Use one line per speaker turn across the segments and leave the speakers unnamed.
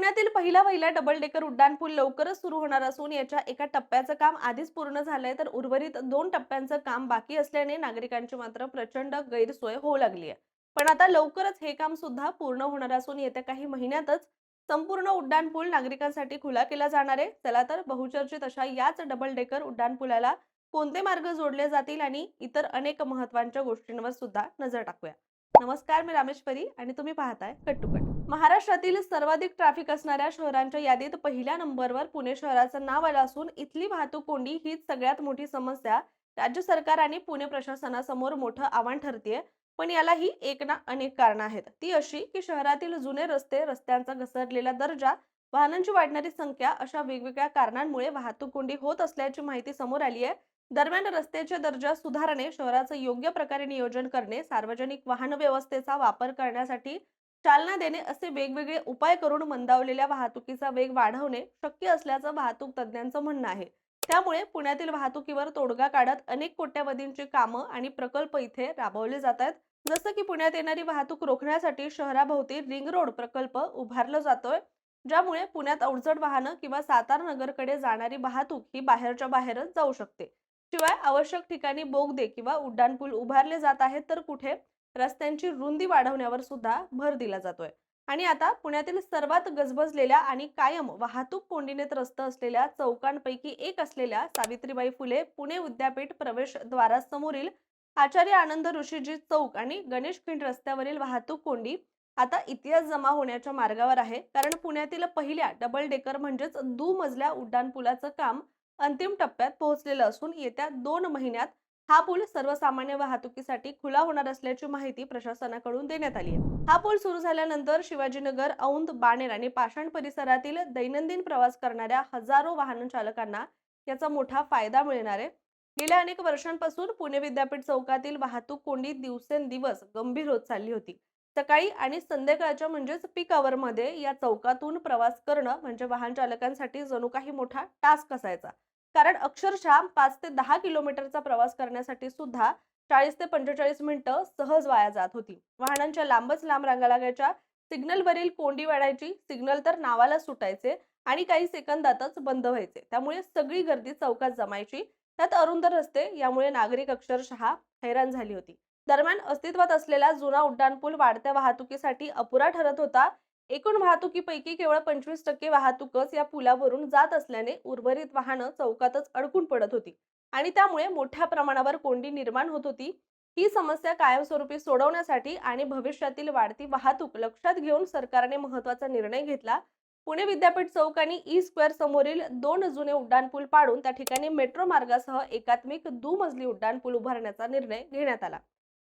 पुण्यातील पहिला पहिला डबल डेकर उड्डाणपूल लवकरच सुरू होणार असून याच्या एका टप्प्याचं काम आधीच पूर्ण झालंय. तर उर्वरित दोन टप्प्यांचं काम बाकी असल्याने नागरिकांची मात्र प्रचंड गैरसोय होऊ लागली आहे. पण आता लवकरच हे काम सुद्धा पूर्ण होणार असून येत्या काही महिन्यातच संपूर्ण उड्डाणपूल नागरिकांसाठी खुला केला जाणार आहे. चला तर बहुचर्चित अशा याच डबल डेकर उड्डाणपुलाला कोणते मार्ग जोडले जातील आणि इतर अनेक महत्त्वाच्या गोष्टींवर सुद्धा नजर टाकूया. नमस्कार मी रामेश्वरी आणि तुम्ही पाहताय कट टू कट महाराष्ट्रातील सर्वाधिक ट्रॅफिक असणाऱ्या शहरांच्या यादीत पहिल्या नंबरवर पुणे शहराचं नाव आलं असून इथली वाहतूक कोंडी हीच सगळ्यात मोठी समस्या. राज्य सरकार आणि पुणे प्रशासनासमोर मोठं आव्हान ठरतेय पण यालाही एक ना अनेक कारणं आहेत. ती अशी की शहरातील जुने रस्ते रस्त्यांचा घसरलेला दर्जा वाहनांची वाढणारी संख्या अशा वेगवेगळ्या कारणांमुळे वाहतूक कोंडी होत असल्याची माहिती समोर आली आहे दरम्यान रस्त्याचे दर्जा सुधारणे शहराचं योग्य प्रकारे नियोजन करणे सार्वजनिक वाहन व्यवस्थेचा वापर करण्यासाठी चालना देणे असे वेगवेगळे उपाय करून मंदावलेल्या वाहतुकीचा वेग वाढवणे शक्य असल्याचं वाहतूक तज्ज्ञांचं म्हणणं आहे. त्यामुळे पुण्यातील वाहतुकीवर तोडगा काढत अनेक कोट्यवधींची कामं आणि प्रकल्प इथे राबवले जात आहेत. जसं की पुण्यात येणारी वाहतूक रोखण्यासाठी शहराभोवती रिंग रोड प्रकल्प उभारला जातोय ज्यामुळे पुण्यात अवजड वाहनं किंवा सातार नगरकडे जाणारी वाहतूक ही बाहेरच्या बाहेरच जाऊ शकते. शिवाय आवश्यक ठिकाणी बोगदे किंवा उड्डाणपूल उभारले जात आहेत तर कुठे? रस्त्यांची रुंदी वाढवण्यावर सुद्धा भर दिला जातोय. आणि आता पुण्यातील सर्वात गजबजलेल्या आणि कायम वाहतूक कोंडीने त्रस्त असलेल्या चौकांपैकी एक असलेल्या सावित्रीबाई फुले पुणे विद्यापीठ प्रवेशद्वारासमोरील आचार्य आनंद ऋषीजी चौक आणि गणेश खिंड रस्त्यावरील वाहतूक कोंडी आता इतिहास जमा होण्याच्या मार्गावर आहे. कारण पुण्यातील पहिल्या डबल डेकर म्हणजेच दुमजल्या उड्डाणपुलाचं काम अंतिम टप्प्यात पोहोचलेलं असून येत्या दोन महिन्यात हा पूल सर्वसामान्य वाहतुकीसाठी खुला होणार असल्याची माहिती प्रशासनाकडून देण्यात आली आहे. हा पूल सुरू झाल्यानंतर शिवाजीनगर औंध बाणेर आणि पाषाण परिसरातील दैनंदिन प्रवास करणाऱ्या हजारो वाहन चालकांना याचा मोठा फायदा मिळणार आहे. गेल्या अनेक वर्षांपासून पुणे विद्यापीठ चौकातील वाहतूक कोंडी दिवसेंदिवस गंभीर होत चालली होती. सकाळी आणि संध्याकाळच्या म्हणजेच पीकमध्ये या चौकातून प्रवास करणं म्हणजे वाहन चालकांसाठी जणू काही मोठा टास्क असायचा. कारण अक्षरशः पाच ते दहा किलोमीटरचा प्रवास करण्यासाठी सुद्धा चाळीस ते पंचेचाळीस मिनिटं सहज वाया जात होती. वाहनांच्या लांबच लांब रांगा लागायच्या सिग्नलवरील कोंडी वाढायची सिग्नल तर नावाला सुटायचे आणि काही सेकंदातच बंद व्हायचे. त्यामुळे सगळी गर्दी चौकात जमायची. त्यात अरुंद रस्ते यामुळे नागरिक अक्षरशः हैराण झाली होती. दरम्यान अस्तित्वात असलेला जुना उड्डाणपूल वाढत्या वाहतुकीसाठी अपुरा ठरत होता. एकूण वाहतुकीपैकी केवळ पंचवीस टक्के वाहतूकच या पुलावरून जात असल्याने उर्वरित वाहनं चौकातच अडकून पडत होती. आणि त्यामुळे मोठ्या प्रमाणावर कोंडी निर्माण होत होती. ही समस्या कायमस्वरूपी सोडवण्यासाठी आणि भविष्यातील वाढती वाहतूक लक्षात घेऊन सरकारने महत्त्वाचा निर्णय घेतला. पुणे विद्यापीठ चौक आणि ई स्क्वेअर समोरील दोन जुने उड्डाणपूल पाडून त्या ठिकाणी मेट्रो मार्गासह एकात्मिक दुमजली उड्डाणपूल उभारण्याचा निर्णय घेण्यात आला.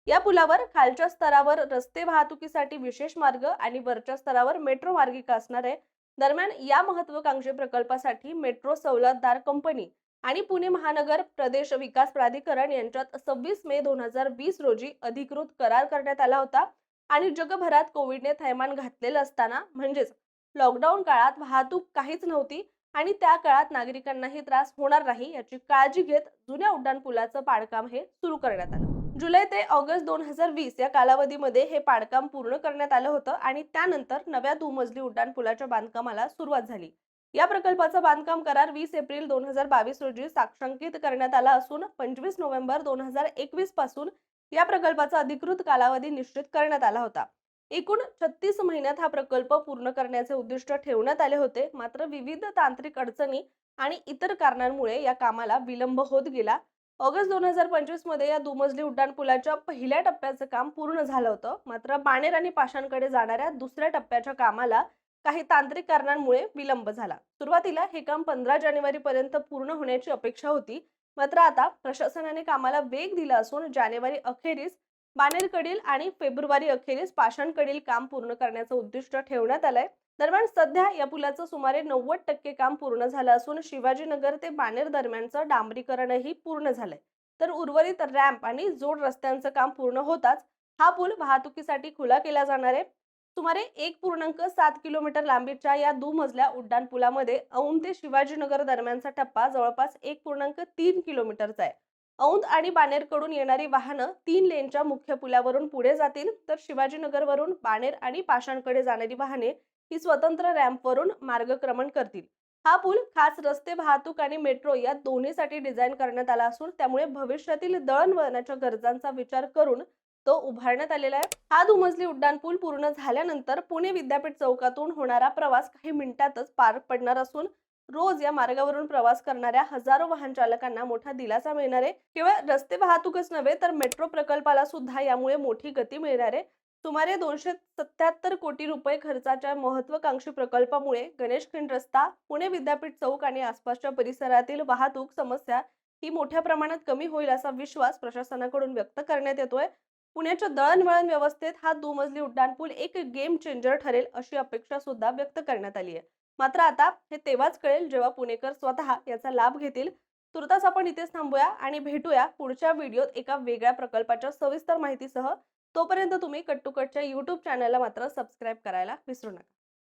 या पुलावर खालच्या स्तरावर रस्ते वाहतुकीसाठी विशेष मार्ग आणि वरच्या स्तरावर मेट्रो मार्गिका असणार आहे. दरम्यान या महत्वाकांक्षी प्रकल्पासाठी मेट्रो सवलतदार कंपनी आणि पुणे महानगर प्रदेश विकास प्राधिकरण यांच्यात सव्वीस मे दोन हजार वीस रोजी अधिकृत करार करण्यात आला होता आणि जगभरात कोविडने थैमान घातलेलं असताना म्हणजेच लॉकडाऊन काळात वाहतूक काहीच नव्हती आणि त्या काळात नागरिकांनाही त्रास होणार नाही याची काळजी घेत जुन्या उड्डाणपुलाचं पाडकाम हे सुरू करण्यात आलं. जुलै ते ऑगस्ट दोन हजार वीस या कालावधीमध्ये हे पाडकाम पूर्ण करण्यात आलं होतं आणि त्यानंतर नव्या दुमजली उड्डाणपुलाच्या बांधकामाला सुरुवात झाली. या प्रकल्पाचं बांधकाम करार वीस एप्रिल दोन हजार बावीस रोजी साक्षांकित करण्यात आला असून पंचवीस नोव्हेंबर दोन हजार एकवीसपासून या प्रकल्पाचा अधिकृत कालावधी निश्चित करण्यात आला होता. एकूण छत्तीस महिन्यात हा प्रकल्प पूर्ण करण्याचे उद्दिष्ट ठेवण्यात आले होते. मात्र विविध तांत्रिक अडचणी आणि इतर कारणांमुळे या कामाला विलंब होत गेला. ऑगस्ट दोन हजार पंचवीसमध्ये या दुमजली उड्डाणपुलाच्या पहिल्या टप्प्याचं काम पूर्ण झालं होतं. मात्र बाणेर आणि पाषाणकडे जाणाऱ्या दुसऱ्या टप्प्याच्या कामाला काही तांत्रिक कारणांमुळे विलंब झाला. सुरुवातीला हे काम पंधरा जानेवारी पर्यंत पूर्ण होण्याची अपेक्षा होती. मात्र आता प्रशासनाने कामाला वेग दिला असून जानेवारी अखेरीस बाणेरकडील आणि फेब्रुवारी अखेरीस पाषाणकडील काम पूर्ण करण्याचं उद्दिष्ट ठेवण्यात आलंय. दरम्यान सध्या या पुलाचं सुमारे नव्वद टक्के काम पूर्ण झालं असून शिवाजीनगर ते बानेर दरम्यानचं डांबरीकरणही पूर्ण झालंय. तर उर्वरित रॅम्प आणि जोड रस्त्यांचं काम पूर्ण होताच हा पूल वाहतुकीसाठी खुला केला जाणार आहे. सुमारे एक पूर्णांक सात किलोमीटर लांबीच्या या दुमजल्या उड्डाण पुलामध्ये औंध ते शिवाजीनगर दरम्यानचा टप्पा जवळपास एक पूर्णांक तीन किलोमीटरचा आहे. औंध आणि बानेरकडून येणारी वाहनं तीन लेनच्या मुख्य पुलावरून पुढे जातील तर शिवाजीनगरवरून बाणेर आणि पाषाणकडे जाणारी वाहने ही स्वतंत्र रॅम्पवरून मार्गक्रमण करतील. हा पूल खास रस्ते वाहतूक आणि मेट्रो या दोन्हीसाठी डिझाईन करण्यात आला असून त्यामुळे भविष्यातील दळणवळणाच्या गरजांचा विचार करून तो उभारण्यात आलेला आहे. हा दुमजली उड्डाण पूल पूर्ण झाल्यानंतर पुणे विद्यापीठ चौकातून होणारा प्रवास काही मिनिटातच पार पडणार असून रोज या मार्गावरून प्रवास करणाऱ्या हजारो वाहन चालकांना मोठा दिलासा मिळणार आहे. केवळ रस्ते वाहतूकच नव्हे तर मेट्रो प्रकल्पाला सुद्धा यामुळे मोठी गती मिळणार आहे. सुमारे दोनशे सत्याहत्तर कोटी रुपये खर्चाच्या महत्वाकांक्षी प्रकल्पामुळे गणेशखिंड रस्ता पुणे विद्यापीठ चौक आणि आसपासच्या परिसरातील वाहतूक समस्या ही मोठ्या प्रमाणात कमी होईल असा विश्वास प्रशासनाकडून व्यक्त करण्यात येतोय. पुण्याच्या दळणवळण व्यवस्थेत हा दुमजली उड्डाणपूल एक गेम चेंजर ठरेल अशी अपेक्षा सुद्धा व्यक्त करण्यात आली आहे मात्र आता हे तेव्हाच कळेल जेव्हा पुणेकर स्वतः याचा लाभ घेतील. तुर्तास आपण इथेच थांबूया आणि भेटूया पुढच्या व्हिडिओत एका वेगळ्या प्रकल्पाच्या सविस्तर माहितीसह. तोपर्यंत तुम्ही कट टू कटच्या युट्यूब चॅनलला मात्र सबस्क्राईब करायला विसरू नका.